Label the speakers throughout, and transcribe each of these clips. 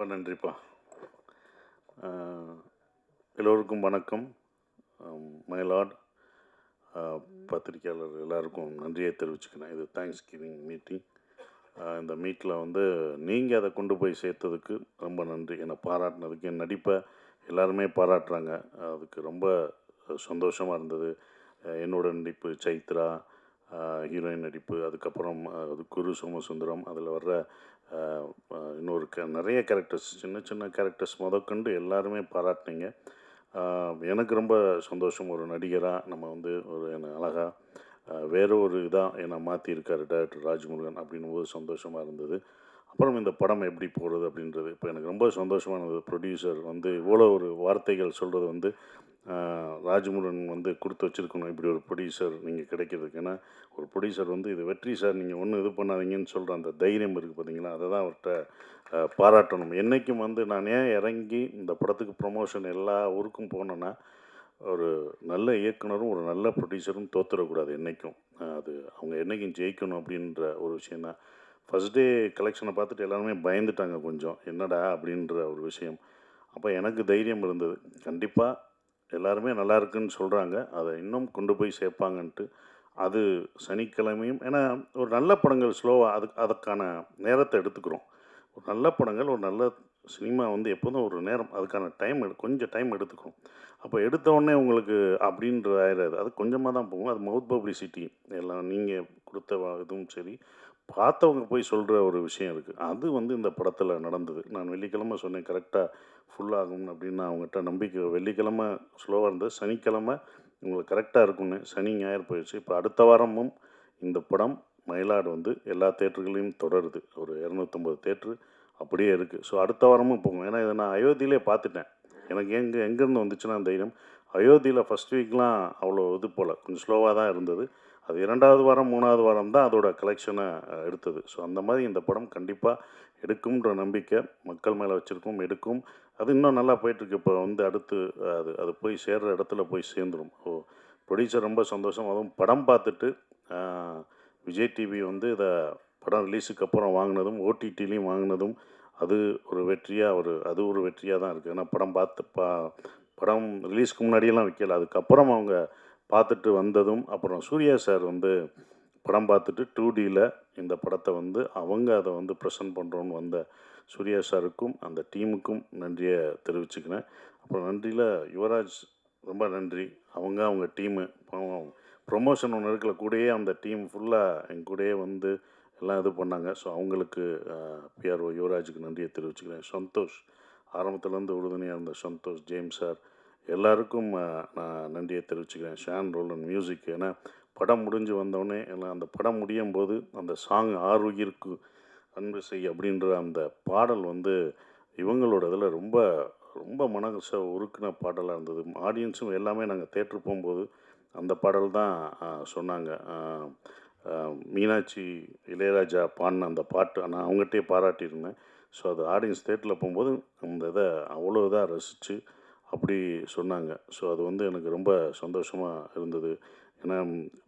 Speaker 1: ரொம்ப நன்றிப்பா. எல்லோருக்கும் வணக்கம். மயிலாட் பத்திரிக்கையாளர் எல்லாருக்கும் நன்றியை தெரிவிச்சுக்கிறேன். இது தேங்க்ஸ் கிவிங் மீட்டிங் இந்த மீட்டில் வந்து நீங்கள் அதை கொண்டு போய் சேர்த்ததுக்கு ரொம்ப நன்றி. என்னை பாராட்டினதுக்கு என் நடிப்பை எல்லாருமே பாராட்டுறாங்க. அதுக்கு ரொம்ப சந்தோஷமாக இருந்தது. என்னோட நடிப்பு சைத்ரா ஹீரோயின் நடிப்பு அதுக்கப்புறம் அது குரு சோமசுந்தரம் அதில் வர்ற இன்னொரு க நிறைய கேரக்டர்ஸ் சின்ன சின்ன கேரக்டர்ஸ் முதற்கொண்டு எல்லாருமே பாராட்டினீங்க. எனக்கு ரொம்ப சந்தோஷம். ஒரு நடிகராக நம்ம வந்து ஒரு என்ன அழகாக வேறு ஒரு இதாக என்னை மாற்றிருக்காரு டேரக்டர் ராஜ்முருகன் அப்படின்னும் போது சந்தோஷமாக இருந்தது. அப்புறம் இந்த படம் எப்படி போகிறது அப்படின்றது. இப்போ எனக்கு ரொம்ப சந்தோஷமானது ப்ரொடியூசர் வந்து இவ்வளோ ஒரு வார்த்தைகள் சொல்கிறது வந்து ராஜமுருகன் வந்து கொடுத்து வச்சுருக்கணும். இப்படி ஒரு ப்ரொடியூசர் நீங்கள் கிடைக்கிறதுக்கு. ஏன்னா ஒரு ப்ரொடியூசர் வந்து இது வெற்றி சார் நீங்கள் ஒன்றும் இது பண்ணாதீங்கன்னு சொல்கிற அந்த தைரியம் இருக்குது பார்த்தீங்களா அதை தான் அவர்கிட்ட பாராட்டணும். என்றைக்கும் வந்து நான் ஏன் இறங்கி இந்த படத்துக்கு ப்ரொமோஷன் எல்லா ஊருக்கும் போனேன்னா ஒரு நல்ல இயக்குனரும் ஒரு நல்ல ப்ரொடியூசரும் தோத்துடக்கூடாது என்றைக்கும் அது அவங்க என்றைக்கும் ஜெயிக்கணும் அப்படின்ற ஒரு விஷயம் தான் ஃபஸ்ட் டே கலெக்ஷனை பார்த்துட்டு எல்லாருமே பயந்துட்டாங்க கொஞ்சம். என்னடா அப்படின்ற ஒரு விஷயம். அப்போ எனக்கு தைரியம் இருந்தது. கண்டிப்பாக எல்லாருமே நல்லா இருக்குன்னு சொல்கிறாங்க அதை இன்னும் கொண்டு போய் சேர்ப்பாங்கன்ட்டு அது சனிக்கிழமையும் ஏன்னா ஒரு நல்ல படங்கள் ஸ்லோவாக அதுக்கு அதுக்கான நேரத்தை எடுத்துக்கிறோம். ஒரு நல்ல படங்கள் ஒரு நல்ல சினிமா வந்து எப்போதும் ஒரு நேரம் அதுக்கான டைம் எடு கொஞ்சம் டைம் எடுத்துக்கும் அப்போ எடுத்த உடனே உங்களுக்கு அப்படின்ற ஆயிடாது அது கொஞ்சமாக தான் போகும். அது மவுத் பப்ளிசிட்டி எல்லாம் நீங்கள் கொடுத்த இதுவும் சரி. பார்த்தவங்க போய் சொல்கிற ஒரு விஷயம் இருக்குது அது வந்து இந்த படத்தில் நடந்தது. நான் வெள்ளிக்கிழமை சொன்னேன் கரெக்டாக ஃபுல் ஆகும் அப்படின்னு அவங்ககிட்ட நம்பிக்கை வெள்ளிக்கிழமை ஸ்லோவாக இருந்தது. சனிக்கிழமை உங்களுக்கு கரெக்டாக இருக்கும்னு. சனி ஞாயிறு போயிடுச்சு இப்போ அடுத்த வாரமும் இந்த படம் மயிலாடு வந்து எல்லா தேட்டர்களையும் தொடருது. ஒரு இரநூத்தொம்பது தேட்ரு அப்படியே இருக்குது ஸோ அடுத்த வாரமும் போகும். ஏன்னா இதை நான் அயோத்தியிலே பார்த்துட்டேன். எனக்கு எங்கே எங்கேருந்து வந்துச்சுன்னா தைரியம் அயோத்தியில் ஃபஸ்ட் வீக்லாம் அவ்வளோ இது போல். கொஞ்சம் ஸ்லோவாக தான் இருந்தது. அது இரண்டாவது வாரம் மூணாவது வாரம் தான் அதோட கலெக்ஷனை எடுத்தது. ஸோ அந்த மாதிரி இந்த படம் கண்டிப்பாக எடுக்கும்ன்ற நம்பிக்கை மக்கள் மேலே வச்சுருக்கோம் எடுக்கும். அது இன்னும் நல்லா போயிட்டுருக்கு. இப்போ வந்து அடுத்து அது அது போய் சேர்கிற இடத்துல போய் சேர்ந்துடும் ஓ ப்ரொடியூசர் ரொம்ப சந்தோஷம். அதுவும் படம் பார்த்துட்டு விஜய் டிவி வந்து இதை படம் ரிலீஸுக்கு அப்புறம் வாங்கினதும் ஓடிடிலையும் வாங்கினதும் அது ஒரு வெற்றியாக ஒரு அது ஒரு வெற்றியாக தான் இருக்குது ஏன்னா படம் பார்த்து பா படம் ரிலீஸ்க்கு முன்னாடியெல்லாம் விற்கல அதுக்கப்புறம் அவங்க பார்த்துட்டு வந்ததும் அப்புறம் சூர்யா சார் வந்து படம் பார்த்துட்டு டூ டியில் இந்த படத்தை வந்து அவங்க அதை வந்து ப்ரெசன்ட் பண்ணுறோன்னு வந்த சூர்யா சாருக்கும் அந்த டீமுக்கும் நன்றியை தெரிவிச்சுக்கிறேன். அப்புறம் நன்றியில் யுவராஜ் ரொம்ப நன்றி. அவங்க அவங்க டீமு ப்ரொமோஷன் ஒன்று இருக்கிற கூடயே அந்த டீம் ஃபுல்லாக என் கூடயே வந்து எல்லாம் இது பண்ணாங்க. ஸோ அவங்களுக்கு பிஆர்ஓ யுவராஜுக்கு நன்றியை தெரிவிச்சுக்கிறேன். சந்தோஷ் ஆரம்பத்துலேருந்து உறுதுணையாக இருந்த சந்தோஷ் ஜேம்ஸ் சார் எல்லாருக்கும் நான் நன்றியை தெரிவிச்சுக்கிறேன். ஷான் ரோலன் மியூசிக். ஏன்னா படம் முடிஞ்சு வந்தோடனே எல்லாம் அந்த படம் முடியும் போது அந்த சாங் ஆறுயிருக்கு அன்பு செய் அப்படின்ற அந்த பாடல் வந்து இவங்களோட இதில் ரொம்ப ரொம்ப மனச உருக்குன பாடலாக இருந்தது. ஆடியன்ஸும் எல்லாமே நாங்கள் தேட்டர் போகும்போது அந்த பாடல் தான் சொன்னாங்க. மீனாட்சி இளையராஜா பாடின அந்த பாட்டு நான் அவங்ககிட்டயே பாராட்டியிருந்தேன். ஸோ அது ஆடியன்ஸ் தேட்டரில் போகும்போது அந்த இதை அவ்வளோ இதாக ரசித்து அப்படி சொன்னாங்க. ஸோ அது வந்து எனக்கு ரொம்ப சந்தோஷமாக இருந்தது. ஏன்னா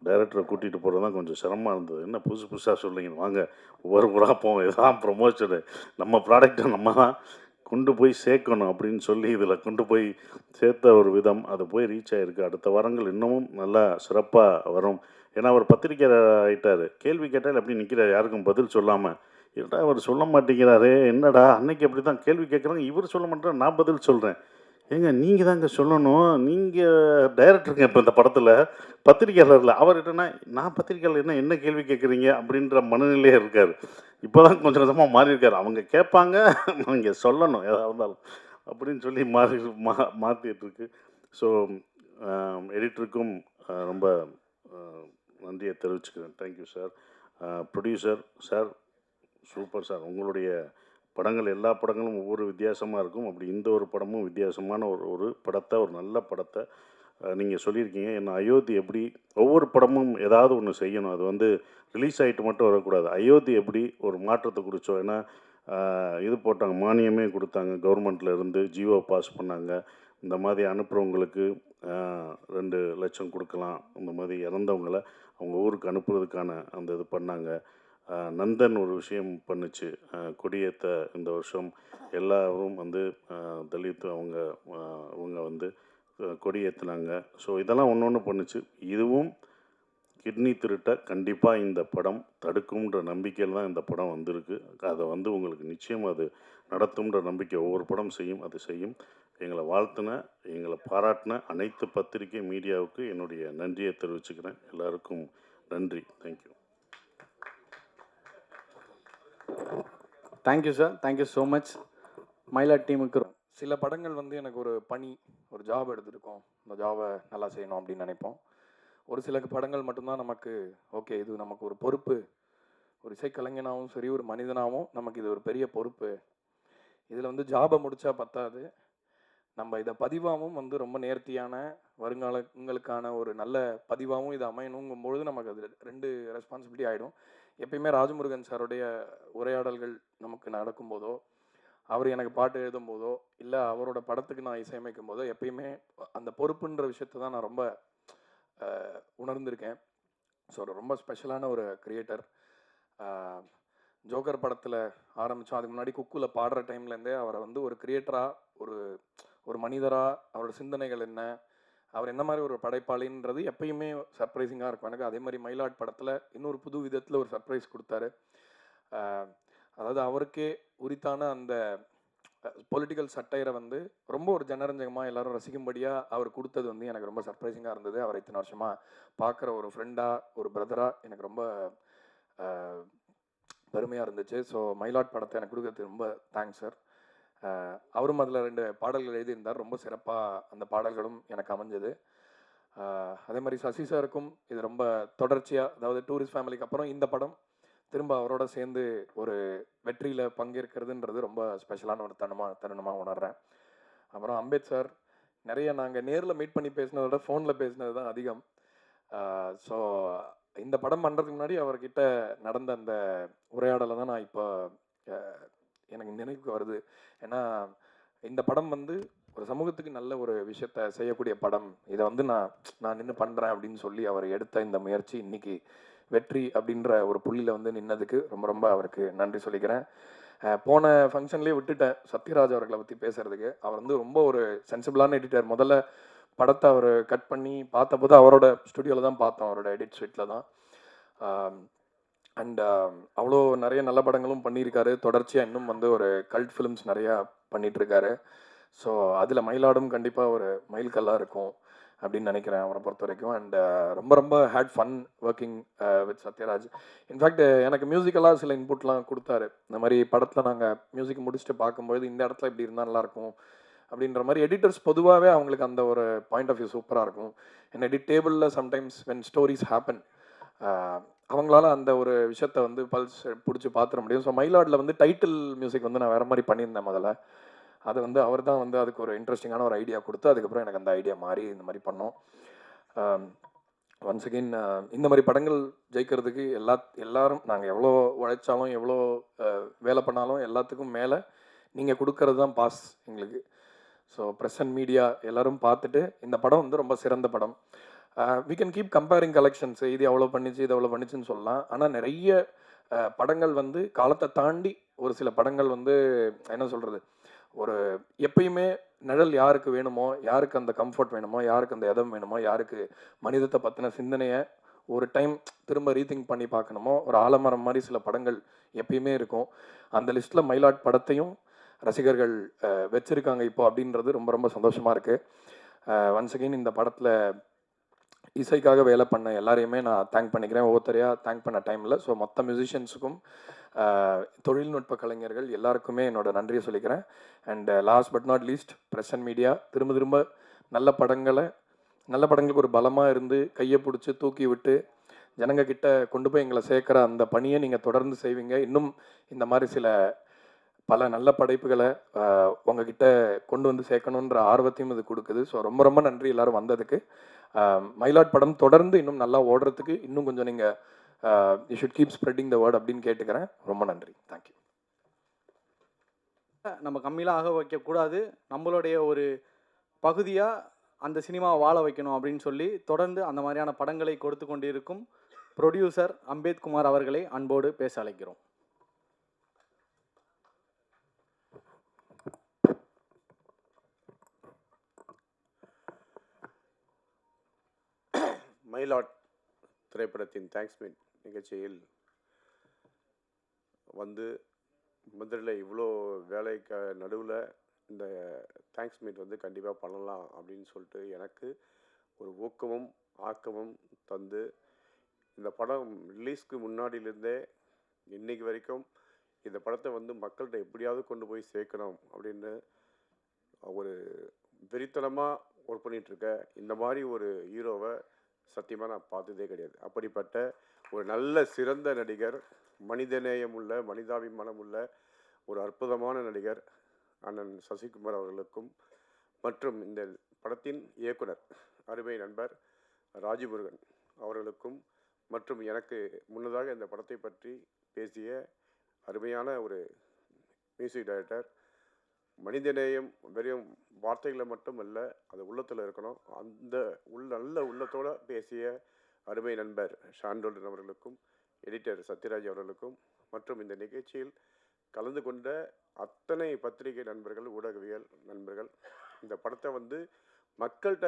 Speaker 1: டைரக்டரை கூட்டிகிட்டு போகிறது தான் கொஞ்சம் சிரமமாக இருந்தது. என்ன புதுசு புதுசாக சொல்லிங்க வாங்க ஒவ்வொரு ஊராக போவோம். இதான் ப்ரொமோஷனு நம்ம ப்ராடக்டை நம்ம தான் கொண்டு போய் சேர்க்கணும் அப்படின்னு சொல்லி இதில் கொண்டு போய் சேர்த்த ஒரு விதம். அது போய் ரீச் ஆகிருக்கு அடுத்த வாரங்கள் இன்னமும் நல்லா சிறப்பாக வரும். ஏன்னா அவர் பத்திரிக்கையாளர் ஆகிட்டார் கேள்வி கேட்டால் எப்படி நிற்கிறார் யாருக்கும் பதில் சொல்லாமல் என்னடா அவர் சொல்ல மாட்டேங்கிறாரே? என்னடா? அன்னைக்கு அப்படி தான் கேள்வி கேட்குறாங்க. இவர் சொல்ல மாட்டேன் நான் பதில் சொல்கிறேன் ஏங்க நீங்கள் தாங்க சொல்லணும் நீங்கள் டைரக்டருங்க இப்போ இந்த படத்தில். பத்திரிக்கையாளரில் அவர் என்னன்னா நான் பத்திரிக்கையாளர் என்ன என்ன கேள்வி கேட்குறீங்க அப்படின்ற மனநிலையே இருக்கார் இப்போ தான் கொஞ்சம் கொஞ்சமாக மாறியிருக்கார். அவங்க கேட்பாங்க நீங்கள் சொல்லணும் எதாக இருந்தாலும். அப்படின்னு சொல்லி மாறி மா மாற்றிட்டுருக்கு ஸோ எடிட்டருக்கும் ரொம்ப நன்றியை தெரிவிச்சுக்கிறேன். Thank you sir producer sir super sir உங்களுடைய படங்கள் எல்லா படங்களும் ஒவ்வொரு வித்தியாசமாக இருக்கும். அப்படி இந்த ஒரு படமும் வித்தியாசமான ஒரு ஒரு படத்தை ஒரு நல்ல படத்தை நீங்கள் சொல்லியிருக்கீங்க. என்ன அயோத்தி எப்படி ஒவ்வொரு படமும் ஏதாவது ஒன்று செய்யணும். அது வந்து ரிலீஸ் ஆகிட்டு மட்டும் வரக்கூடாது. அயோத்தி எப்படி ஒரு மாற்றத்தை குறிச்சோம் ஏன்னா இது போட்டாங்க மானியமே கொடுத்தாங்க கவர்மெண்ட்ல இருந்து ஜியோ பாஸ் பண்ணாங்க. இந்த மாதிரி அனுப்புகிறவங்களுக்கு ரெண்டு லட்சம் கொடுக்கலாம். இந்த மாதிரி இறந்தவங்கள அவங்க ஊருக்கு அனுப்புறதுக்கான அந்த இது பண்ணாங்க. நந்தன் ஒரு விஷயம் பண்ணுச்சு. கொடியேற்ற இந்த வருஷம் எல்லாரும் வந்து அஹ், தலித் அவங்க அவங்க வந்து கொடியேற்றினாங்க கொடி ஏற்றுனாங்க ஸோ இதெல்லாம் ஒன்று ஒன்று பண்ணுச்சு. இதுவும் கிட்னி திருட்டை கண்டிப்பாக இந்த படம் தடுக்கும்ன்ற நம்பிக்கையில் தான் இந்த படம் வந்திருக்கு. அதை வந்து உங்களுக்கு நிச்சயம் அது நடத்தும்ன்ற நம்பிக்கை ஒவ்வொரு படம் செய்யும். அது செய்யும். எங்களை வாழ்த்தின எங்களை பாராட்டின அனைத்து பத்திரிகை மீடியாவுக்கு என்னுடைய நன்றியை தெரிவிச்சுக்கிறேன். எல்லாருக்கும் நன்றி. Thank you
Speaker 2: thank you sir thank you so much Mayila டீமுக்கு
Speaker 3: சில படங்கள் வந்து எனக்கு ஒரு பணி ஒரு ஜாப் எடுத்துருக்கோம். இந்த ஜாபை நல்லா செய்யணும் அப்படின்னு நினைப்போம். ஒரு சில படங்கள் மட்டும்தான் நமக்கு ஓகே இது நமக்கு ஒரு பொறுப்பு. ஒரு இசைக்கலைஞனாகவும் சரி ஒரு மனிதனாகவும் நமக்கு இது ஒரு பெரிய பொறுப்பு. இதில் வந்து ஜாபை முடித்தா பத்தாது. நம்ம இதை பதிவாகவும் வந்து ரொம்ப நேர்த்தியான வருங்காலங்களுக்கான ஒரு நல்ல பதிவாகவும் இது அமையணுங்கும் பொழுது நமக்கு அது ரெண்டு ரெஸ்பான்சிபிலிட்டி ஆகிடும் எப்பயுமே ராஜமுருகன் சாருடைய உரையாடல்கள் நமக்கு நடக்கும்போதோ அவர் எனக்கு பாட்டு எழுதும் போதோ இல்லை அவரோட படத்துக்கு நான் இசையமைக்கும் போதோ எப்பயுமே அந்த பொறுப்புன்ற விஷயத்தை தான் நான் ரொம்ப உணர்ந்திருக்கேன். ஸோ ரொம்ப ஸ்பெஷலான ஒரு கிரியேட்டர் ஜோக்கர் படத்தில் ஆரம்பித்தோம் அதுக்கு முன்னாடி குக்கில் பாடுற டைம்லேருந்தே அவரை வந்து ஒரு கிரியேட்டராக ஒரு ஒரு மனிதராக அவரோட சிந்தனைகள் என்ன அவர் என்ன மாதிரி ஒரு படைப்பாளின்றது எப்பயுமே சர்ப்ரைசிங்காக இருக்கும். எனக்கு அதே மாதிரி மயிலாட் படத்தில் இன்னொரு புது விதத்தில் ஒரு சர்ப்ரைஸ் கொடுத்தாரு. அதாவது அவருக்கே உரித்தான அந்த பொலிட்டிக்கல் சட்டையரை வந்து ரொம்ப ஒரு ஜனரஞ்சகமாக எல்லாரும் ரசிக்கும்படியாக அவர் கொடுத்தது வந்து எனக்கு ரொம்ப சர்ப்ரைசிங்காக இருந்தது. அவர் இத்தனை வருஷமாக பார்க்குற ஒரு ஃப்ரெண்டாக ஒரு பிரதராக எனக்கு ரொம்ப பெருமையாக இருந்துச்சு. ஸோ மயிலாட் படத்தை எனக்கு கொடுக்கறதுக்கு ரொம்ப தேங்க்ஸ் சார் அவரும் அதில் ரெண்டு பாடல்கள் எழுதியிருந்தார். ரொம்ப சிறப்பாக அந்த பாடல்களும் எனக்கு அமைஞ்சது. அதே மாதிரி சசி சாருக்கும் இது ரொம்ப தொடர்ச்சியாக அதாவது டூரிஸ்ட் ஃபேமிலிக்கு அப்புறம் இந்த படம் திரும்ப அவரோட சேர்ந்து ஒரு வெற்றியில் பங்கேற்கிறதுன்றது ரொம்ப ஸ்பெஷலான ஒரு தருணமாக தருணமாக உணர்கிறேன் அப்புறம் அம்பேத் சார் நிறைய நாங்கள் நேரில் மீட் பண்ணி பேசினதை விட ஃபோனில் பேசினது தான் அதிகம். ஸோ இந்த படம் பண்ணுறதுக்கு முன்னாடி அவர்கிட்ட நடந்த அந்த உரையாடலை தான் நான் இப்போ எனக்கு நினைவுக்கு வருது. ஏன்னா இந்த படம் வந்து ஒரு சமூகத்துக்கு நல்ல ஒரு விஷயத்த செய்யக்கூடிய படம். இதை வந்து நான் நான் நின்று பண்ணுறேன் அப்படின்னு சொல்லி அவர் எடுத்த இந்த முயற்சி இன்னைக்கு வெற்றி அப்படின்ற ஒரு புள்ளியில் வந்து நின்னதுக்கு ரொம்ப ரொம்ப அவருக்கு நன்றி சொல்லிக்கிறேன். போன ஃபங்க்ஷன்லேயே விட்டுட்டேன் சத்யராஜ் அவர்களை பற்றி பேசுறதுக்கு. அவர் வந்து ரொம்ப ஒரு சென்சிபிளான எடிட்டர் முதல்ல படத்தை அவர் கட் பண்ணி பார்த்தபோது அவரோட ஸ்டுடியோவில் தான் பார்த்தோம். அவரோட எடிட் ஸ்வீட்டில் தான். அண்ட் um, அவ்வளோ நிறைய நல்ல படங்களும் பண்ணியிருக்காரு. தொடர்ச்சியாக இன்னும் வந்து ஒரு கல்ட் ஃபிலிம்ஸ் நிறையா பண்ணிகிட்ருக்காரு ஸோ அதில் மயிலாடும் கண்டிப்பாக ஒரு மைல்கல்லாக இருக்கும் அப்படின்னு நினைக்கிறேன் அவரை பொறுத்த வரைக்கும் அண்ட் uh, ரொம்ப ரொம்ப had fun working with Sathyaraj in fact எனக்கு மியூசிக்கலாக சில இன்புட்லாம் கொடுத்தாரு. இந்த மாதிரி படத்தில் நாங்கள் மியூசிக் முடிச்சுட்டு பார்க்கும்போது இந்த இடத்துல இப்படி இருந்தால் நல்லாயிருக்கும் அப்படின்ற மாதிரி எடிட்டர்ஸ் பொதுவாகவே அவங்களுக்கு அந்த ஒரு பாயிண்ட் ஆஃப் வியூ சூப்பராக இருக்கும். என் எடிட் டேபிளில் சம்டைம்ஸ் வென் ஸ்டோரிஸ் ஹேப்பன் அவங்களால அந்த ஒரு விஷயத்த வந்து பல்ஸ் பிடிச்சி பார்த்துட முடியும். ஸோ மயிலாடில் வந்து டைட்டில் மியூசிக் வந்து நான் வேறு மாதிரி பண்ணியிருந்தேன் முதல்ல. அது வந்து அவர் தான் வந்து அதுக்கு ஒரு இன்ட்ரெஸ்டிங்கான ஒரு ஐடியா கொடுத்து அதுக்கப்புறம் எனக்கு அந்த ஐடியா மாறி இந்த மாதிரி பண்ணோம். ஒன்ஸ் அகெயின் இந்த மாதிரி படங்கள் ஜெயிக்கிறதுக்கு எல்லா எல்லாரும் நாங்கள் எவ்வளோ உழைச்சாலும் எவ்வளோ வேலை பண்ணாலும் எல்லாத்துக்கும் மேலே நீங்கள் கொடுக்கறது தான் பாஸ் எங்களுக்கு. ஸோ ப்ரெஸ் அண்ட் மீடியா எல்லோரும் பார்த்துட்டு இந்த படம் வந்து ரொம்ப சிறந்த படம். We can keep comparing collections இது எவ்வளோ பண்ணிச்சு இது எவ்வளோ பண்ணிச்சுன்னு சொல்லலாம். ஆனால் நிறைய படங்கள் வந்து காலத்தை தாண்டி ஒரு சில படங்கள் வந்து என்ன சொல்கிறது ஒரு எப்பயுமே நிழல் யாருக்கு வேணுமோ யாருக்கு அந்த கம்ஃபர்ட் வேணுமோ யாருக்கு அந்த இதம் வேணுமோ யாருக்கு மனிதத்தை பற்றின சிந்தனையை ஒரு டைம் திரும்ப ரீதிங்க் பண்ணி பார்க்கணுமோ ஒரு ஆலமரம் மாதிரி சில படங்கள் எப்பயுமே இருக்கும். அந்த லிஸ்ட்டில் மயிலாட் படத்தையும் ரசிகர்கள் வச்சுருக்காங்க இப்போ அப்படின்றது ரொம்ப ரொம்ப சந்தோஷமாக இருக்குது ஒன்ஸ் அகெயின் இந்த படத்தில் இசைக்காக வேலை பண்ண எல்லாரையுமே நான் தேங்க் பண்ணிக்கிறேன். ஒவ்வொருத்தரையாக தேங்க் பண்ண டைமில் ஸோ மொத்த மியூசிஷியன்ஸுக்கும் தொழில்நுட்ப கலைஞர்கள் எல்லாருக்குமே என்னோடய நன்றியை சொல்லிக்கிறேன். And last but not least press and media திரும்ப திரும்ப நல்ல படங்களை நல்ல படங்களுக்கு ஒரு பலமாக இருந்து கையை பிடிச்சி தூக்கி விட்டு ஜனங்க கிட்ட கொண்டு போய் எங்களை சேர்க்குற அந்த பணியை நீங்கள் தொடர்ந்து செய்வீங்க. இன்னும் இந்த மாதிரி சில பல நல்ல படைப்புகளை உங்ககிட்ட கொண்டு வந்து சேர்க்கணுன்ற ஆர்வத்தையும் இது கொடுக்குது. ஸோ ரொம்ப ரொம்ப நன்றி எல்லாரும் வந்ததுக்கு. மயிலாட் படம் தொடர்ந்து இன்னும் நல்லா ஓடுறதுக்கு இன்னும் கொஞ்சம் நீங்கள் you should keep spreading the word அப்படின்னு கேட்டுக்கிறேன். ரொம்ப நன்றி. தேங்க்யூ
Speaker 2: நம்ம கம்மியெலாம் ஆக வைக்கக்கூடாது நம்மளுடைய ஒரு பகுதியாக அந்த சினிமாவை வாழ வைக்கணும் அப்படின்னு சொல்லி தொடர்ந்து அந்த மாதிரியான படங்களை கொடுத்து கொண்டிருக்கும் ப்ரொடியூசர் அம்பேத்குமார் அவர்களை அன்போடு பேச அழைக்கிறோம்.
Speaker 4: மயிலாட் திரைப்படத்தின் தேங்க்ஸ் மீட் நிகழ்ச்சியில் வந்து மதுரையில் இவ்வளோ வேலைக்கு நடுவில் இந்த தேங்க்ஸ் மீட் வந்து கண்டிப்பாக பண்ணலாம் அப்படின்னு சொல்லிட்டு எனக்கு ஒரு ஊக்கமும் ஆக்கமும் தந்து இந்த படம் ரிலீஸ்க்கு முன்னாடியிலேருந்தே இன்னைக்கு வரைக்கும் இந்த படத்தை வந்து மக்கள்கிட்ட எப்படியாவது கொண்டு போய் சேர்க்கணும் அப்படின்னு ஒரு வெறித்தனமாக ஒர்க் பண்ணிகிட்ருக்க இந்த மாதிரி ஒரு ஹீரோவை சத்தியமாக நான் பார்த்ததே கிடையாது. அப்படிப்பட்ட ஒரு நல்ல சிறந்த நடிகர் மனிதநேயம் உள்ள மனிதாபிமானம் உள்ள ஒரு அற்புதமான நடிகர் அண்ணன் சசிகுமார் அவர்களுக்கும் மற்றும் இந்த படத்தின் இயக்குனர் அருமை நண்பர் ராஜமுருகன் அவர்களுக்கும் மற்றும் எனக்கு முன்னதாக இந்த படத்தை பற்றி பேசிய அருமையான ஒரு மியூசிக் டைரக்டர் மனிதநேயம் வெறும் வார்த்தைகளை மட்டும் இல்லை அது உள்ளத்தில் இருக்கணும். அந்த உள்ள நல்ல உள்ளத்தோடு பேசிய அருமை நண்பர் ஷாண்டோல்டன் அவர்களுக்கும் எடிட்டர் சத்யராஜ் அவர்களுக்கும் மற்றும் இந்த நிகழ்ச்சியில் கலந்து கொண்ட அத்தனை பத்திரிகை நண்பர்கள் ஊடகவியல் நண்பர்கள் இந்த படத்தை வந்து மக்கள்கிட்ட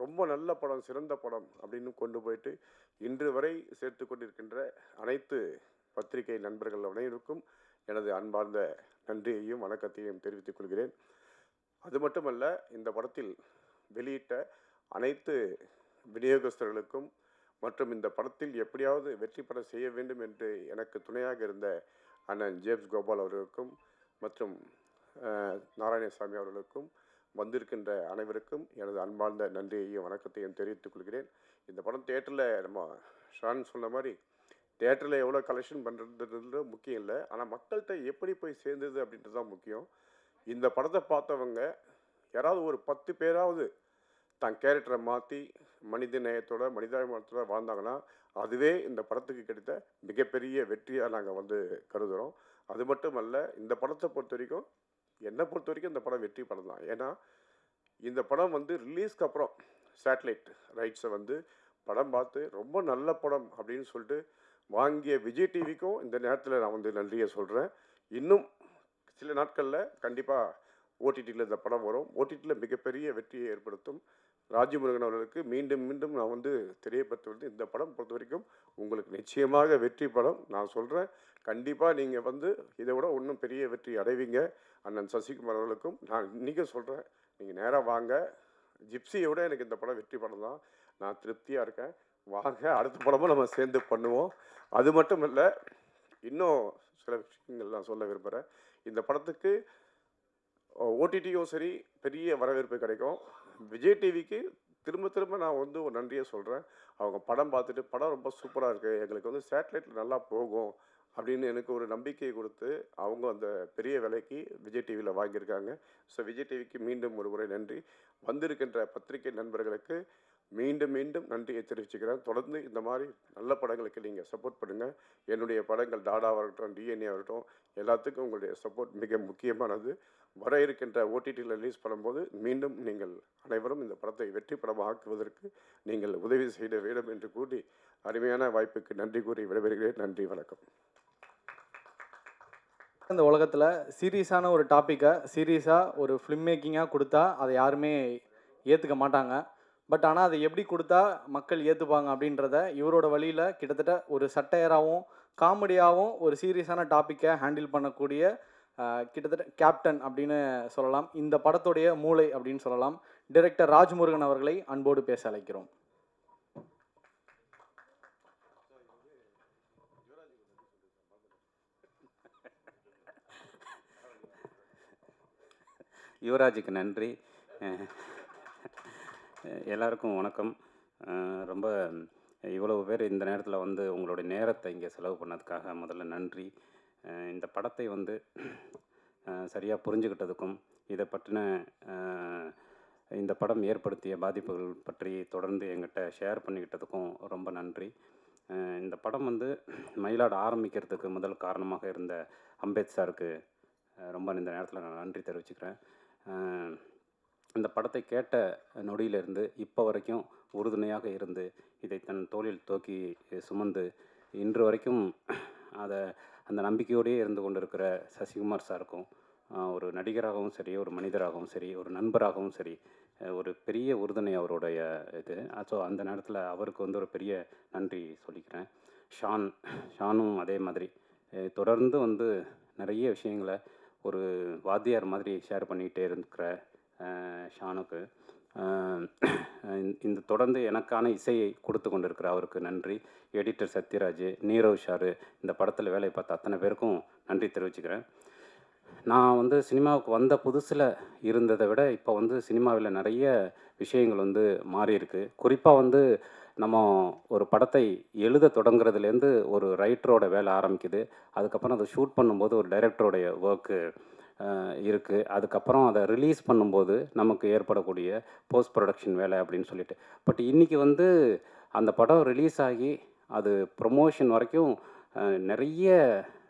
Speaker 4: ரொம்ப நல்ல படம் சிறந்த படம் அப்படின்னு கொண்டு போயிட்டு இன்று வரை சேர்த்து கொண்டிருக்கின்ற அனைத்து பத்திரிகை நண்பர்கள் அனைவருக்கும் எனது அன்பார்ந்த நன்றியையும் வணக்கத்தையும் தெரிவித்துக் கொள்கிறேன். அது மட்டுமல்ல இந்த படத்தில் வெளியிட்ட அனைத்து விநியோகஸ்தர்களுக்கும் மற்றும் இந்த படத்தில் எப்படியாவது வெற்றி பெற செய்ய வேண்டும் என்று எனக்கு துணையாக இருந்த அண்ணன் ஜேம்ஸ் கோபால் அவர்களுக்கும் மற்றும் நாராயணசாமி அவர்களுக்கும் வந்திருக்கின்ற அனைவருக்கும் எனது அன்பார்ந்த நன்றியையும் வணக்கத்தையும் தெரிவித்துக் கொள்கிறேன். இந்த படம் தேட்டரில் நம்ம ஷான் சொன்ன மாதிரி தேட்டரில் எவ்வளோ கலெக்ஷன் பண்ணுறதுன்றது முக்கியம் இல்லை. ஆனால் மக்கள்கிட்ட எப்படி போய் சேர்ந்தது அப்படின்றது தான் முக்கியம். இந்த படத்தை பார்த்தவங்க யாராவது ஒரு பத்து பேராவது தன் கேரக்டரை மாற்றி மனித நேயத்தோட மனிதாபிமானத்தோட வாழ்ந்தாங்கன்னா அதுவே இந்த படத்துக்கு கிடைத்த மிகப்பெரிய வெற்றியாக நாங்கள் வந்து கருதுகிறோம் அது மட்டும் அல்ல இந்த படத்தை பொறுத்த வரைக்கும் என்னை பொறுத்த வரைக்கும் இந்த படம் வெற்றி படம் தான். ஏன்னா இந்த படம் வந்து ரிலீஸ்க்கு அப்புறம் சேட்டலைட் ரைட்ஸை வந்து படம் பார்த்து ரொம்ப நல்ல படம் அப்படின்னு சொல்லிட்டு வாங்கிய விஜய் டிவிக்கும் இந்த நேரத்தில் நான் வந்து நன்றியை சொல்கிறேன் இன்னும் சில நாட்களில் கண்டிப்பாக ஓடிடியில் இந்த படம் வரும். ஓடிடியில் மிகப்பெரிய வெற்றியை ஏற்படுத்தும். ராஜமுருகன் அவர்களுக்கு மீண்டும் மீண்டும் நான் வந்து தெரியப்படுத்துவது இந்த படம் பொறுத்த வரைக்கும் உங்களுக்கு நிச்சயமாக வெற்றி படம் நான் சொல்கிறேன் கண்டிப்பாக நீங்கள் வந்து இதை விட இன்னும் பெரிய வெற்றி அடைவீங்க. அண்ணன் சசிகுமார் அவர்களுக்கும் நான் இன்றைக்கும் சொல்கிறேன் நீங்கள் நேராக வாங்க. ஜிப்சியை விட எனக்கு இந்த படம் வெற்றி படம் தான் நான் திருப்தியாக இருக்கேன். வாங்க அடுத்த படமும் நம்ம சேர்ந்து பண்ணுவோம். அது மட்டும் இல்லை இன்னும் சில விஷயங்கள் நான் சொல்ல விரும்புகிறேன் இந்த படத்துக்கு ஓடிடியும் சரி பெரிய வரவேற்பு கிடைக்கும். விஜய் டிவிக்கு திரும்ப திரும்ப நான் வந்து ஒரு நன்றியை சொல்கிறேன் அவங்க படம் பார்த்துட்டு படம் ரொம்ப சூப்பராக இருக்குது எங்களுக்கு வந்து சேட்டலைட்டில் நல்லா போகும் அப்படின்னு எனக்கு ஒரு நம்பிக்கையை கொடுத்து அவங்க அந்த பெரிய விலைக்கு விஜய் டிவியில் வாங்கியிருக்காங்க. ஸோ விஜய் டிவிக்கு மீண்டும் ஒரு முறை நன்றி. வந்திருக்கின்ற பத்திரிகை நண்பர்களுக்கு மீண்டும் மீண்டும் நன்றியை தெரிவிச்சுக்கிறேன் தொடர்ந்து இந்த மாதிரி நல்ல படங்களுக்கு நீங்கள் சப்போர்ட் பண்ணுங்கள் என்னுடைய படங்கள் டாடாவாக இருக்கட்டும் டிஎன்ஏ ஆகட்டும் எல்லாத்துக்கும் உங்களுடைய சப்போர்ட் மிக முக்கியமானது. வர இருக்கின்ற ஓடிடியில் ரிலீஸ் பண்ணும்போது மீண்டும் நீங்கள் அனைவரும் இந்த படத்தை வெற்றி படமாக ஆக்குவதற்கு நீங்கள் உதவி செய்ய வேண்டும் என்று கூறி அருமையான வாய்ப்புக்கு நன்றி கூறி விடைபெறுகிறேன். நன்றி வணக்கம்.
Speaker 2: இந்த உலகத்தில் சீரியஸான ஒரு டாப்பிக்கை சீரியஸாக ஒரு ஃபிலிம் மேக்கிங்காக கொடுத்தா அதை யாருமே ஏற்றுக்க மாட்டாங்க. பட் ஆனால் அதை எப்படி கொடுத்தா மக்கள் ஏற்றுப்பாங்க அப்படின்றத இவரோட வழியில் கிட்டத்தட்ட ஒரு சட்டையராகவும் காமெடியாகவும் ஒரு சீரியஸான டாப்பிக்கை ஹேண்டில் பண்ணக்கூடிய கிட்டத்தட்ட கேப்டன் அப்படின்னு சொல்லலாம். இந்த படத்துடைய மூளை அப்படின்னு சொல்லலாம். டிரெக்டர் ராஜ்முருகன் அவர்களை அன்போடு பேச அழைக்கிறோம்.
Speaker 5: யுவராஜுக்கு நன்றி. எல்லாருக்கும் வணக்கம். ரொம்ப இவ்வளவு பேர் இந்த நேரத்தில் வந்து உங்களுடைய நேரத்தை இங்கே செலவு பண்ணதுக்காக முதல்ல நன்றி. இந்த படத்தை வந்து சரியாக புரிஞ்சுக்கிட்டதுக்கும் இதை பற்றின இந்த படம் ஏற்படுத்திய பாதிப்புகள் பற்றி தொடர்ந்து எங்கிட்ட ஷேர் பண்ணிக்கிட்டதுக்கும் ரொம்ப நன்றி. இந்த படம் வந்து மயிலாடு ஆரம்பிக்கிறதுக்கு முதல் காரணமாக இருந்த அம்பேத் சாருக்கு ரொம்ப இந்த நேரத்தில் நான் நன்றி தெரிவிச்சுக்கிறேன். இந்த படத்தை கேட்ட நொடியிலிருந்து இப்போ வரைக்கும் உறுதுணையாக இருந்து இதை தன் தோளில் தூக்கி சுமந்து இன்று வரைக்கும் அதை அந்த நம்பிக்கையோடயே இருந்து கொண்டிருக்கிற சசிகுமார் சாருக்கும் ஒரு நடிகராகவும் சரி ஒரு மனிதராகவும் சரி ஒரு நண்பராகவும் சரி ஒரு பெரிய உறுதுணை அவருடைய இது. ஸோ அந்த நேரத்தில் அவருக்கு வந்து ஒரு பெரிய நன்றி சொல்லிக்கிறேன். ஷான் ஷானும் அதே மாதிரி. தொடர்ந்து வந்து நிறைய விஷயங்களை ஒரு வாத்தியார் மாதிரி ஷேர் பண்ணிக்கிட்டே இருக்கிற ஷானுக்கு. இந்த- தொடர்ந்து எனக்கான இசையை கொடுத்து கொண்டிருக்கிற அவருக்கு நன்றி. எடிட்டர் சத்யராஜ் நீரவ் ஷாரு இந்த படத்தில் வேலை பார்த்த அத்தனை பேருக்கும் நன்றி தெரிவிச்சுக்கிறேன். நான் வந்து சினிமாவுக்கு வந்த புதுசில் இருந்ததை விட இப்போ வந்து சினிமாவில் நிறைய விஷயங்கள் வந்து மாறியிருக்கு. குறிப்பாக வந்து நம்ம ஒரு படத்தை எழுத தொடங்குறதுலேருந்து ஒரு ரைட்டரோட வேலை ஆரம்பிக்குது. அதுக்கப்புறம் அதை ஷூட் பண்ணும்போது ஒரு டைரக்டருடைய ஒர்க்கு இருக்குது அதுக்கப்புறம் அதை ரிலீஸ் பண்ணும்போது நமக்கு ஏற்படக்கூடிய போஸ்ட் ப்ரொடக்ஷன் வேலை அப்படின்னு சொல்லிட்டு. பட் இன்றைக்கி வந்து அந்த படம் ரிலீஸ் ஆகி அது ப்ரொமோஷன் வரைக்கும் நிறைய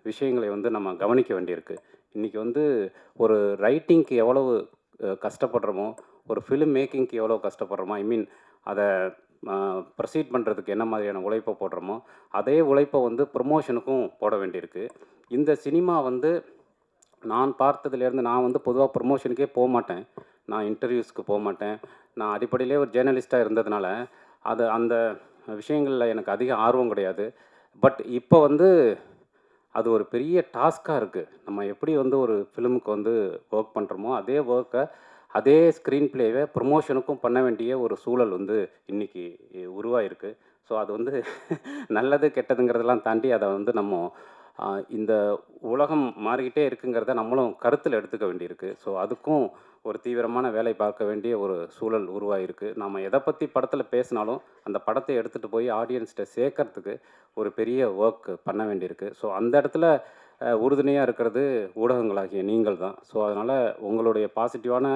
Speaker 5: விஷயங்களை வந்து நம்ம கவனிக்க வேண்டியிருக்கு. இன்றைக்கி வந்து ஒரு ரைட்டிங்க்கு எவ்வளவு கஷ்டப்படுறோமோ ஒரு ஃபிலிம் மேக்கிங்க்கு எவ்வளோ கஷ்டப்படுறோமோ ஐ மீன் அதை ப்ரொசீட் பண்ணுறதுக்கு என்ன மாதிரியான உழைப்பை போடுறோமோ அதே உழைப்பை வந்து ப்ரொமோஷனுக்கும் போட வேண்டியிருக்கு. இந்த சினிமா வந்து நான் பார்த்ததுலேருந்து நான் வந்து பொதுவாக ப்ரொமோஷனுக்கே போக மாட்டேன். நான் இன்டர்வியூஸ்க்கு போக மாட்டேன். நான் அடிப்படையிலே ஒரு ஜேர்னலிஸ்ட்டாக இருந்ததுனால அது அந்த விஷயங்களில் எனக்கு அதிக ஆர்வம் கிடையாது. பட் இப்போ வந்து அது ஒரு பெரிய டாஸ்க்காக இருக்குது நம்ம எப்படி வந்து ஒரு ஃபிலிமுக்கு வந்து ஒர்க் பண்ணுறோமோ அதே ஒர்க்கை அதே ஸ்க்ரீன் பிளேவை ப்ரொமோஷனுக்கும் பண்ண வேண்டிய ஒரு சூழல் வந்து இன்றைக்கி உருவாயிருக்கு. ஸோ அது வந்து நல்லது கெட்டதுங்கிறதெல்லாம் தாண்டி அதை வந்து நம்ம இந்த உலகம் மாறிக்கிட்டே இருக்குங்கிறத நம்மளும் கருத்தில் எடுத்துக்க வேண்டியிருக்கு. ஸோ அதுக்கும் ஒரு தீவிரமான வேலை பார்க்க வேண்டிய ஒரு சூழல் உருவாகிருக்கு நாம் எதை பற்றி படத்தில் பேசினாலும் அந்த படத்தை எடுத்துகிட்டு போய் ஆடியன்ஸ்கிட்ட சேர்க்கறதுக்கு ஒரு பெரிய ஒர்க் பண்ண வேண்டியிருக்கு. ஸோ அந்த இடத்துல உறுதுணையாக இருக்கிறது ஊடகங்களாகிய நீங்கள் தான். ஸோ அதனால் உங்களுடைய பாசிட்டிவான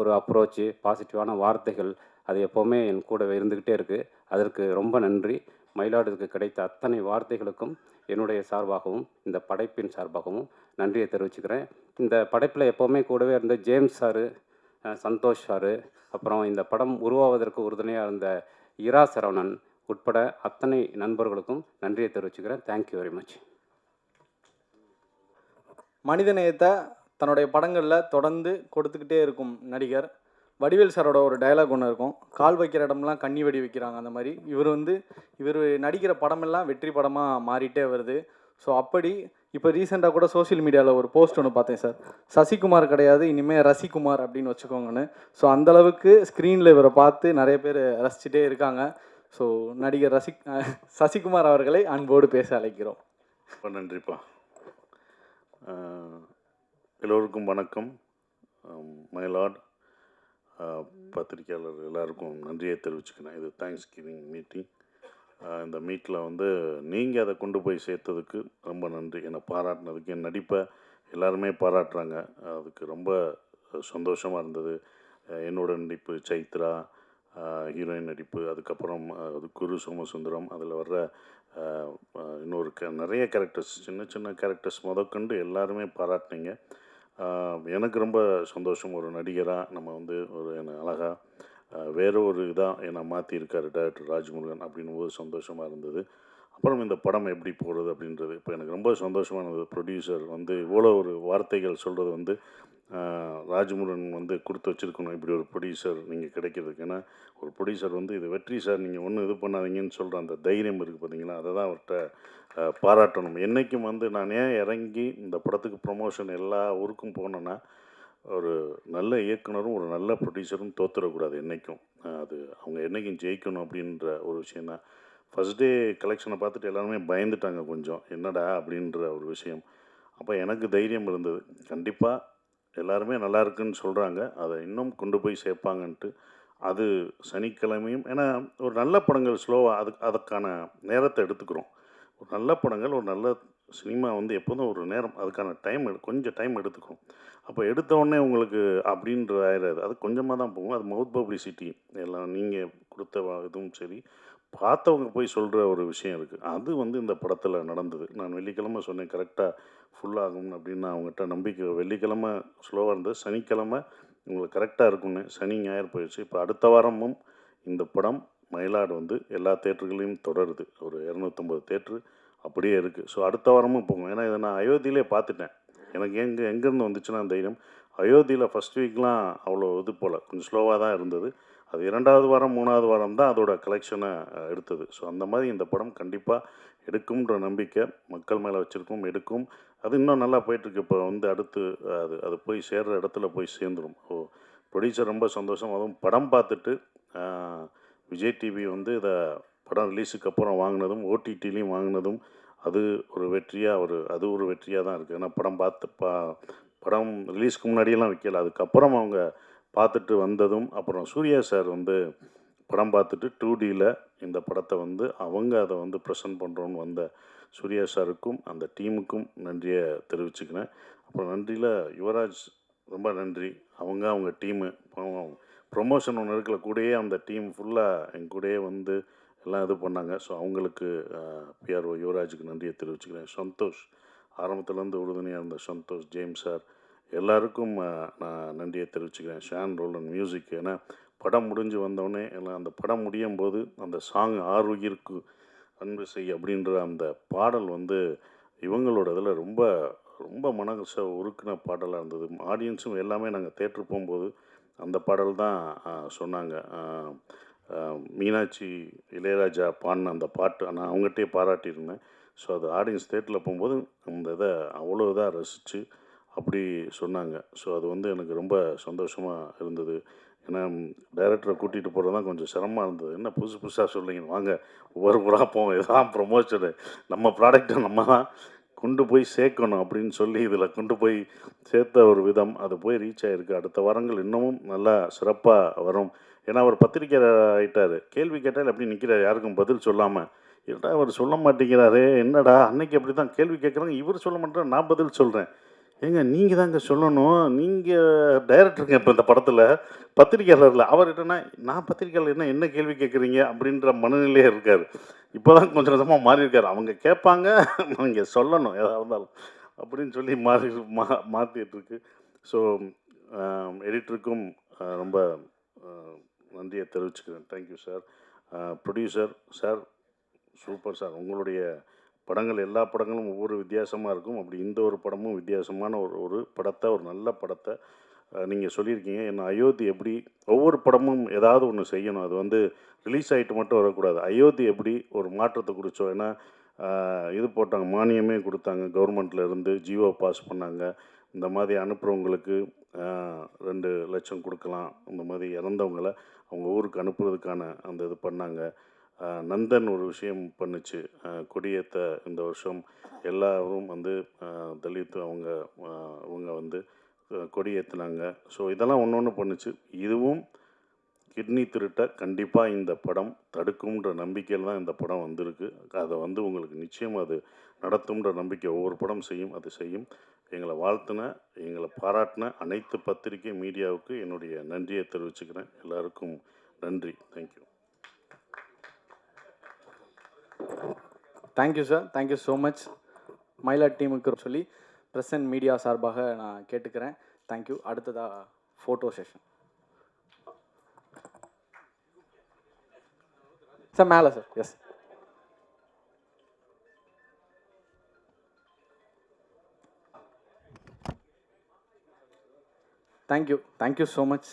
Speaker 5: ஒரு அப்ரோச்சு பாசிட்டிவான வார்த்தைகள் அது எப்போவுமே என் கூடவே இருந்துக்கிட்டே இருக்குது அதற்கு ரொம்ப நன்றி. மயிலாடுதுக்கு கிடைத்த அத்தனை வார்த்தைகளுக்கும் என்னுடைய சார்பாகவும் இந்த படைப்பின் சார்பாகவும் நன்றியை தெரிவிச்சுக்கிறேன். இந்த படைப்பில் எப்போவுமே கூடவே இருந்த ஜேம்ஸ் சாரு சந்தோஷ் சாரு அப்புறம் இந்த படம் உருவாவதற்கு உறுதுணையாக இருந்த இரா சரவணன் உட்பட அத்தனை நண்பர்களுக்கும் நன்றியை தெரிவிச்சுக்கிறேன். தேங்க்யூ வெரி மச்
Speaker 2: மனிதநேயத்தை தன்னுடைய படங்களில் தொடர்ந்து கொடுத்துக்கிட்டே இருக்கும் நடிகர். வடிவேல் சாரோட ஒரு டயலாக் ஒன்று இருக்கும். கால் வைக்கிற இடம்லாம் கண்ணி வெடி வைக்கிறாங்க அந்த மாதிரி. இவர் வந்து இவர் நடிக்கிற படமெல்லாம் வெற்றி படமாக மாறிட்டே வருது. ஸோ அப்படி இப்போ ரீசெண்டாக கூட சோஷியல் மீடியாவில் ஒரு போஸ்ட் ஒன்று பார்த்தேன் சார். சசிகுமார் கிடையாது இனிமேல் ரசிகுமார் அப்படின்னு வச்சுக்கோங்கன்னு. ஸோ அந்தளவுக்கு ஸ்க்ரீனில் இவரை பார்த்து நிறைய பேர் ரசிச்சுட்டே இருக்காங்க. ஸோ நடிகர் ரசி சசிகுமார் அவர்களை அன்போடு பேச அழைக்கிறோம்.
Speaker 1: ரொம்ப நன்றிப்பா. எல்லோருக்கும் வணக்கம். மயிலாட் பத்திரிக்கையாளர் எல்லாருக்கும் நன்றியை தெரிவிச்சுக்கிறேன். இது தேங்க்ஸ் கிவிங் மீட்டிங் இந்த மீட்டில் வந்து நீங்கள் அதை கொண்டு போய் சேர்த்ததுக்கு ரொம்ப நன்றி. என்னை பாராட்டினதுக்கு என் நடிப்பை எல்லாருமே பாராட்டுறாங்க. அதுக்கு ரொம்ப சந்தோஷமாக இருந்தது. என்னோடய நடிப்பு சைத்ரா ஹீரோயின் நடிப்பு அதுக்கப்புறம் அது குரு சோமசுந்தரம் அதில் வர்ற இன்னொரு க நிறைய கேரக்டர்ஸ் சின்ன சின்ன கேரக்டர்ஸ் முதற்கொண்டு எல்லாருமே பாராட்டினீங்க. எனக்கு ரொம்ப சந்தோஷம். ஒரு நடிகராக நம்ம வந்து ஒரு என்னை அழகாக வேறு ஒரு இதாக என்னை மாற்றிருக்காரு டேரக்டர் ராஜ்முருகன் அப்படின்னும் போது சந்தோஷமாக இருந்தது. அப்புறம் இந்த படம் எப்படி போகிறது அப்படின்றது. இப்போ எனக்கு ரொம்ப சந்தோஷமானது ப்ரொடியூசர் வந்து இவ்வளோ ஒரு வார்த்தைகள் சொல்கிறது வந்து ராஜமுருகன் வந்து கொடுத்து வச்சுருக்கணும் இப்படி ஒரு ப்ரொடியூசர் நீங்கள் கிடைக்கிறதுக்கு. ஏன்னா ஒரு ப்ரொடியூசர் வந்து இது வெற்றி சார் நீங்கள் ஒன்றும் இது பண்ணாதீங்கன்னு சொல்கிற அந்த தைரியம் இருக்குது பார்த்தீங்களா அதை தான் அவர்கிட்ட பாராட்டணும். என்றைக்கும் வந்து நான் ஏன் இறங்கி இந்த படத்துக்கு ப்ரொமோஷன் எல்லா ஊருக்கும் போனேன்னா ஒரு நல்ல இயக்குனரும் ஒரு நல்ல ப்ரொடியூசரும் தோத்துடக்கூடாது என்றைக்கும் அது அவங்க என்றைக்கும் ஜெயிக்கணும் அப்படின்ற ஒரு விஷயம் தான் ஃபஸ்ட் டே கலெக்ஷனை பார்த்துட்டு எல்லாருமே பயந்துட்டாங்க கொஞ்சம். என்னடா அப்படின்ற ஒரு விஷயம். அப்போ எனக்கு தைரியம் இருந்தது கண்டிப்பாக எல்லாருமே நல்லா இருக்குன்னு சொல்கிறாங்க அதை இன்னும் கொண்டு போய் சேர்ப்பாங்கன்ட்டு அது சனிக்கிழமையும் ஏன்னா ஒரு நல்ல படங்கள் ஸ்லோவாக அதுக்கு அதுக்கான நேரத்தை எடுத்துக்கிறோம். ஒரு நல்ல படங்கள் ஒரு நல்ல சினிமா வந்து எப்போதும் ஒரு நேரம் அதுக்கான டைம் எடு கொஞ்சம் டைம் எடுத்துக்கும். அப்போ எடுத்த உடனே உங்களுக்கு அப்படின்ற ஆயிடாது அது கொஞ்சமாக தான் போகும். அது மவுத் பப்ளிசிட்டி எல்லாம் நீங்கள் கொடுத்த இதுவும் சரி. பார்த்தவங்க போய் சொல்கிற ஒரு விஷயம் இருக்குது அது வந்து இந்த படத்தில் நடந்தது. நான் வெள்ளிக்கிழமை சொன்னேன் கரெக்டாக ஃபுல்லாகும் அப்படின்னு அவங்ககிட்ட நம்பிக்கை வெள்ளிக்கிழமை ஸ்லோவாக இருந்தது. சனிக்கிழமை உங்களுக்கு கரெக்டாக இருக்கும்னு. சனி ஞாயிறு போயிடுச்சு இப்போ அடுத்த வாரமும் இந்த படம் மயிலாடு வந்து எல்லா தேட்டர்களையும் தொடருது. ஒரு இரநூத்தம்பது தேட்ரு அப்படியே இருக்குது ஸோ அடுத்த வாரமும் போகும். ஏன்னா இதை நான் அயோத்தியிலே பார்த்துட்டேன். எனக்கு எங்கே எங்கேருந்து வந்துச்சுன்னா தைரியம். அயோத்தியில் ஃபஸ்ட் வீக்லாம் அவ்வளோ இது போல். கொஞ்சம் ஸ்லோவாக தான் இருந்தது. அது இரண்டாவது வாரம் மூணாவது வாரம் தான் அதோட கலெக்ஷனை எடுத்தது. ஸோ அந்த மாதிரி இந்த படம் கண்டிப்பாக எடுக்கும்ன்ற நம்பிக்கை மக்கள் மேலே வச்சுருக்கும் எடுக்கும். அது இன்னும் நல்லா போயிட்டுருக்கு. இப்போ வந்து அடுத்து அது அது போய் சேர்கிற இடத்துல போய் சேர்ந்துடும் ஓ ப்ரொடியூசர் ரொம்ப சந்தோஷம். அதுவும் படம் பார்த்துட்டு விஜய் டிவி வந்து இதை படம் ரிலீஸுக்கு அப்புறம் வாங்கினதும் ஓடிடிலையும் வாங்கினதும் அது ஒரு வெற்றியாக ஒரு அது ஒரு வெற்றியாக தான் இருக்குது ஏன்னா படம் பார்த்து பா படம் ரிலீஸ்க்கு முன்னாடியெல்லாம் விற்கல அதுக்கப்புறம் அவங்க பார்த்துட்டு வந்ததும் அப்புறம் சூர்யா சார் வந்து படம் பார்த்துட்டு டூ டியில் இந்த படத்தை வந்து அவங்க அதை வந்து ப்ரெசென்ட் பண்ணுறோன்னு வந்த சூர்யா சாருக்கும் அந்த டீமுக்கும் நன்றியை தெரிவிச்சுக்கிறேன். அப்புறம் நன்றியில் யுவராஜ் ரொம்ப நன்றி. அவங்க அவங்க டீமு ப்ரொமோஷன் ஒன்று இருக்கிற கூடயே அந்த டீம் ஃபுல்லாக என் கூடயே வந்து எல்லாம் இது பண்ணாங்க. ஸோ அவங்களுக்கு பிஆர்ஓ யுவராஜுக்கு நன்றியை தெரிவிச்சுக்கிறேன். சந்தோஷ் ஆரம்பத்துலேருந்து உறுதுணையாக இருந்த சந்தோஷ் ஜேம்ஸ் சார் எல்லாருக்கும் நான் நன்றியை தெரிவிச்சுக்கிறேன். ஷான் ரோலன் மியூசிக். ஏன்னா படம் முடிஞ்சு வந்தோடனே எல்லாம் அந்த படம் முடியும் போது அந்த சாங் ஆறுயிருக்கு அன்பு செய் அப்படின்ற அந்த பாடல் வந்து இவங்களோட இதில் ரொம்ப ரொம்ப மனச உருக்குன பாடலாக இருந்தது. ஆடியன்ஸும் எல்லாமே நாங்கள் தேட்டர் போகும்போது அந்த பாடல் தான் சொன்னாங்க. மீனாட்சி இளையராஜா பாடின அந்த பாட்டு நான் அவங்ககிட்டயே பாராட்டியிருந்தேன். ஸோ அது ஆடியன்ஸ் தேட்டரில் போகும்போது அந்த இதை அவ்வளோ இதாக ரசித்து அப்படி சொன்னாங்க. ஸோ அது வந்து எனக்கு ரொம்ப சந்தோஷமாக இருந்தது. ஏன்னா டைரக்டரை கூட்டிகிட்டு போகிறது தான் கொஞ்சம் சிரமமாக இருந்தது. என்ன புதுசு புதுசாக சொல்லிங்க வாங்க ஒவ்வொரு ஊராக போவோம் இதான் ப்ரொமோஷனு நம்ம ப்ராடக்ட்டை நம்ம தான் கொண்டு போய் சேர்க்கணும் அப்படின்னு சொல்லி இதில் கொண்டு போய் சேர்த்த ஒரு விதம். அது போய் ரீச் ஆகிருக்கு அடுத்த வாரங்கள் இன்னமும் நல்லா சிறப்பாக வரும். ஏன்னா அவர் பத்திரிக்கையாளர் ஆகிட்டார் கேள்வி கேட்டால் எப்படி நிற்கிறார் யாருக்கும் பதில் சொல்லாமல் இல்லைடா அவர் சொல்ல மாட்டேங்கிறாரே? என்னடா? அன்னைக்கு அப்படி தான் கேள்வி கேட்குறாங்க. இவர் சொல்ல மாட்டேன் நான் பதில் சொல்கிறேன் ஏங்க நீங்கள் தாங்க சொல்லணும். நீங்கள் டைரக்டருங்க இப்போ இந்த படத்தில் பத்திரிகையாளரில். அவர் என்னன்னா நான் பத்திரிகையாளர் என்ன என்ன கேள்வி கேட்குறீங்க அப்படின்ற மனநிலையே இருக்கார் இப்போ தான் கொஞ்சம் கொஞ்சமாக மாறியிருக்கார். அவங்க கேட்பாங்க நீங்கள் சொல்லணும் எதாக இருந்தாலும். அப்படின்னு சொல்லி மாறி மா மாற்றிட்டுருக்கு ஸோ எடிட்டருக்கும் ரொம்ப நன்றியை தெரிவிச்சுக்கிறேன். Thank you sir producer sir super sir உங்களுடைய படங்கள் எல்லா படங்களும் ஒவ்வொரு வித்தியாசமாக இருக்கும். அப்படி இந்த ஒரு படமும் வித்தியாசமான ஒரு ஒரு படத்தை ஒரு நல்ல படத்தை நீங்கள் சொல்லியிருக்கீங்க. என்ன அயோத்தி எப்படி ஒவ்வொரு படமும் ஏதாவது ஒன்று செய்யணும். அது வந்து ரிலீஸ் ஆகிட்டு மட்டும் வரக்கூடாது. அயோத்தி எப்படி ஒரு மாற்றத்தை கொடுத்தோம் ஏன்னா இது போட்டாங்க மானியமே கொடுத்தாங்க கவர்மெண்ட்லேருந்து ஜியோ பாஸ் பண்ணாங்க. இந்த மாதிரி அனுப்புகிறவங்களுக்கு ரெண்டு லட்சம் கொடுக்கலாம். இந்த மாதிரி இறந்தவங்கள அவங்க ஊருக்கு அனுப்புறதுக்கான அந்த இது பண்ணாங்க. நந்தன் ஒரு விஷயம் பண்ணுச்சு. கொடியேற்ற இந்த வருஷம் எல்லாரும் வந்து தலித் அவங்க அவங்க வந்து கொடியேற்றினாங்க ஸோ இதெல்லாம் ஒன்று ஒன்று பண்ணுச்சு. இதுவும் கிட்னி திருட்டை கண்டிப்பாக இந்த படம் தடுக்கும்ன்ற நம்பிக்கையில் தான் இந்த படம் வந்திருக்கு. அதை வந்து உங்களுக்கு நிச்சயம் அது நடத்தும்ன்ற நம்பிக்கை ஒவ்வொரு படம் செய்யும். அது செய்யும். எங்களை வாழ்த்தின எங்களை பாராட்டின அனைத்து பத்திரிகை மீடியாவுக்கு என்னுடைய நன்றியை தெரிவிச்சுக்கிறேன். எல்லாருக்கும் நன்றி. Thank you
Speaker 2: thank you sir thank you so much Mayila டீமுக்கு சொல்லி ப்ரெசன்ட் மீடியா சார்பாக நான் கேட்டுக்கிறேன். தேங்க்யூ அடுத்ததாக ஃபோட்டோ செஷன் சார் மேலே sir yes thank you thank you so much